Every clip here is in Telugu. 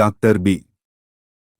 Doctor B.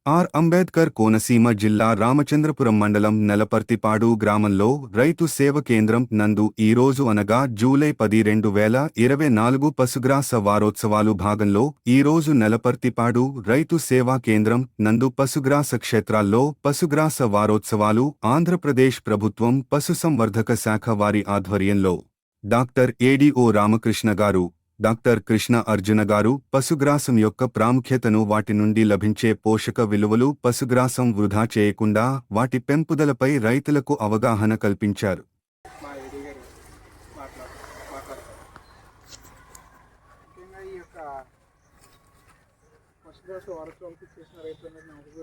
R. Ambedkar Konaseema జిల్లా రామచంద్రపురం మండలం నెలపర్తిపాడు గ్రామంలో రైతు సేవ కేంద్రం నందు ఈ రోజు అనగా జూలై పది రెండు వేల ఇరవై నాలుగు పశుగ్రాస వారోత్సవాలు భాగంలో ఈ రోజు నెలపర్తిపాడు రైతు సేవా కేంద్రం నందు పశుగ్రాస క్షేత్రాల్లో పశుగ్రాస వారోత్సవాలు ఆంధ్రప్రదేశ్ ప్రభుత్వం పశుసంవర్ధక శాఖ వారి ఆధ్వర్యంలో. డాక్టర్ ఏడిఓ రామకృష్ణ గారు డాక్టర్ కృష్ణ అర్జున గారు పశుగ్రాసం యొక్క ప్రాముఖ్యతను వాటి నుండి లభించే పోషక విలువలు పశుగ్రాసం వృధా చేయకుండా వాటి పెంపుదలపై రైతులకు అవగాహన కల్పించారు.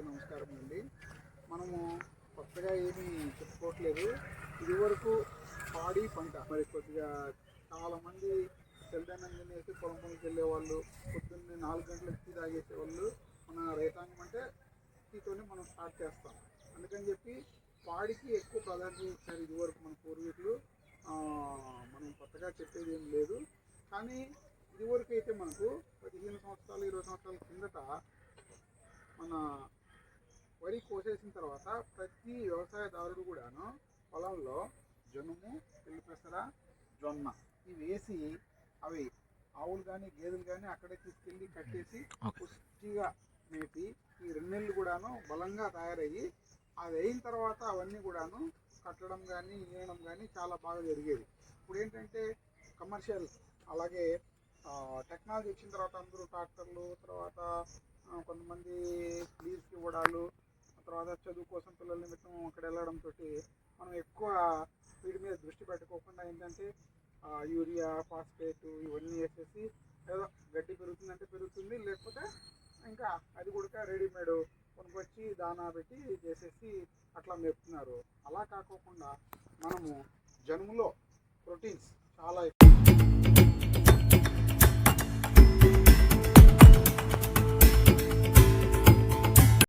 నమస్కారం అండి. మనము కొత్తగా ఏమీ చెప్పుకోవట్లేదు. ఇదివరకు పాడి పంట మరి కొద్దిగా చాలామంది తెల్లదన్నం తినేసి పొలం పనికి వెళ్ళేవాళ్ళు పొద్దున్నే నాలుగు గంటలకు టీ తాగేసేవాళ్ళు. మన రైతాంగం అంటే టీతోనే మనం స్టార్ట్ చేస్తాం. అందుకని చెప్పి పాడికి ఎక్కువ ప్రాధాన్యత ఇచ్చారు ఇదివరకు మన పూర్వీకులు. మనం కొత్తగా చెప్పేది ఏం లేదు. కానీ ఇదివరకు అయితే మనకు పదిహేను సంవత్సరాలు ఇరవై సంవత్సరాల కిందట మన వరి కోసేసిన తర్వాత ప్రతి వ్యవసాయదారుడు కూడాను పొలంలో జనుము ఎల్లు పెసర జొన్న ఇవి వేసి అవి ఆవులు కానీ గేదెలు కానీ అక్కడే తీసుకెళ్ళి కట్టేసి పుష్టిగా మేపి ఈ రెండు నెలలు కూడాను బలంగా తయారయ్యి అది అయిన తర్వాత అవన్నీ కూడాను కట్టడం కానీ ఈయడం కానీ చాలా బాగా జరిగేది ఇప్పుడు ఏంటంటే కమర్షియల్ అలాగే టెక్నాలజీ వచ్చిన తర్వాత అందరూ ట్రాక్టర్లు తర్వాత కొంతమంది లీజ్కి ఇవ్వడాలు తర్వాత చదువు కోసం పిల్లల నిమిత్తం అక్కడ వెళ్ళడంతో మనం ఎక్కువ వీటి మీద దృష్టి పెట్టుకోకుండా ఏంటంటే యూరియా ఫాస్ఫేట్ ఇవన్నీ వేసేసి ఏదో గడ్డి పెరుగుతుందంటే పెరుగుతుంది లేకపోతే ఇంకా అది కూడా రెడీమేడ్ కొనుక్కొచ్చి దానా పెట్టి చేసేసి అట్లా మేపుతున్నారు. అలా కాకోకుండా మనము జనుములో ప్రోటీన్స్ చాలా ఎక్కువ